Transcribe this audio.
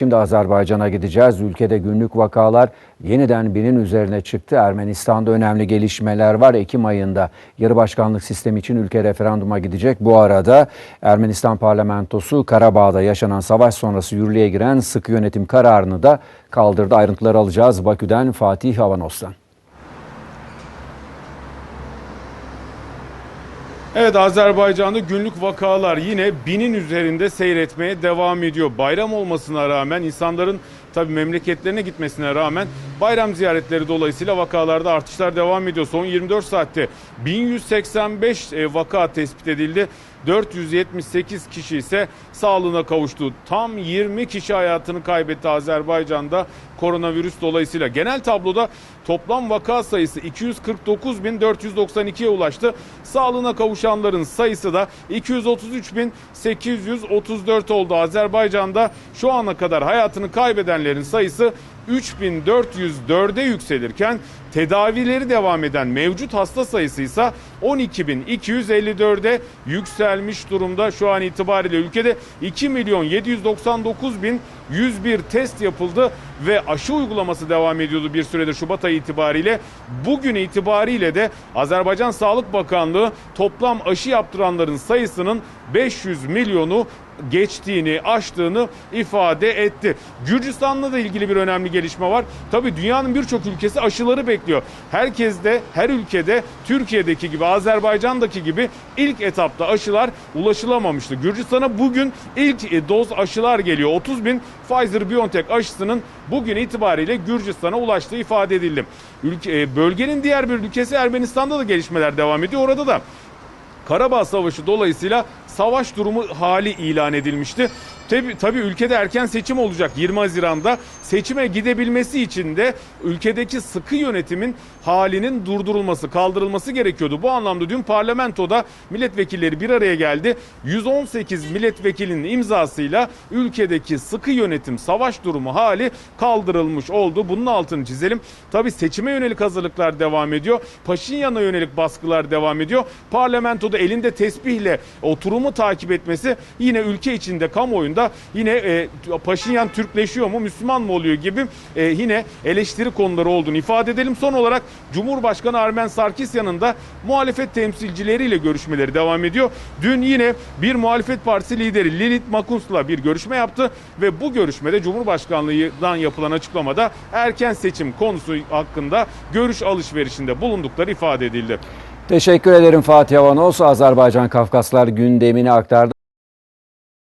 Şimdi Azerbaycan'a gideceğiz. Ülkede günlük vakalar yeniden binin üzerine çıktı. Ermenistan'da önemli gelişmeler var. Ekim ayında yarı başkanlık sistemi için ülke referanduma gidecek. Bu arada Ermenistan parlamentosu Karabağ'da yaşanan savaş sonrası yürürlüğe giren sıkı yönetim kararını da kaldırdı. Ayrıntıları alacağız Bakü'den Fatih Avanos'tan. Evet Azerbaycan'da günlük vakalar yine binin üzerinde seyretmeye devam ediyor. Bayram olmasına rağmen insanların tabi memleketlerine gitmesine rağmen bayram ziyaretleri dolayısıyla vakalarda artışlar devam ediyor. Son 24 saatte 1185 e, vaka tespit edildi. 478 kişi ise sağlığına kavuştu. Tam 20 kişi hayatını kaybetti Azerbaycan'da koronavirüs dolayısıyla. Genel tabloda toplam vaka sayısı 249.492'ye ulaştı. Sağlığına kavuşanların sayısı da 233.834 oldu. Azerbaycan'da şu ana kadar hayatını kaybedenlerin sayısı 3404'e yükselirken tedavileri devam eden mevcut hasta sayısı ise 12.254'e yükselmiş durumda. Şu an itibariyle ülkede 2 milyon 799 bin 101 test yapıldı ve aşı uygulaması devam ediyordu bir süredir Şubat ayı itibariyle. Bugün itibariyle de Azerbaycan Sağlık Bakanlığı toplam aşı yaptıranların sayısının 500 milyonu geçtiğini, aştığını ifade etti. Gürcistan'la da ilgili bir önemli gelişme var. Tabii dünyanın birçok ülkesi aşıları bekliyor. Herkes de, her ülkede Türkiye'deki gibi, Azerbaycan'daki gibi ilk etapta aşılar ulaşılamamıştı. Gürcistan'a bugün ilk e, doz aşılar geliyor. 30 bin Pfizer-BioNTech aşısının bugün itibariyle Gürcistan'a ulaştığı ifade edildi. Ülke, e, bölgenin diğer bir ülkesi Ermenistan'da da gelişmeler devam ediyor. Orada da Karabağ Savaşı dolayısıyla savaş durumu hali ilan edilmişti. Tabi, tabii ülkede erken seçim olacak 20 Haziran'da. Seçime gidebilmesi için de ülkedeki sıkı yönetimin halinin durdurulması, kaldırılması gerekiyordu. Bu anlamda dün parlamentoda milletvekilleri bir araya geldi. 118 milletvekilinin imzasıyla ülkedeki sıkı yönetim, savaş durumu hali kaldırılmış oldu. Bunun altını çizelim. Tabii seçime yönelik hazırlıklar devam ediyor. Paşinyan'a yönelik baskılar devam ediyor. Parlamentoda elinde tesbihle oturumu takip etmesi yine ülke içinde kamuoyunda yine e, Paşinyan Türkleşiyor mu Müslüman mı oluyor gibi e, yine eleştiri konuları olduğunu ifade edelim. Son olarak Cumhurbaşkanı Armen Sarkisyan'ın da muhalefet temsilcileriyle görüşmeleri devam ediyor. Dün yine bir muhalefet partisi lideri Lilith Makuns'la bir görüşme yaptı ve bu görüşmede Cumhurbaşkanlığından yapılan açıklamada erken seçim konusu hakkında görüş alışverişinde bulundukları ifade edildi. Teşekkür ederim Fatih Avanos. Azerbaycan Kafkaslar gündemini aktardı.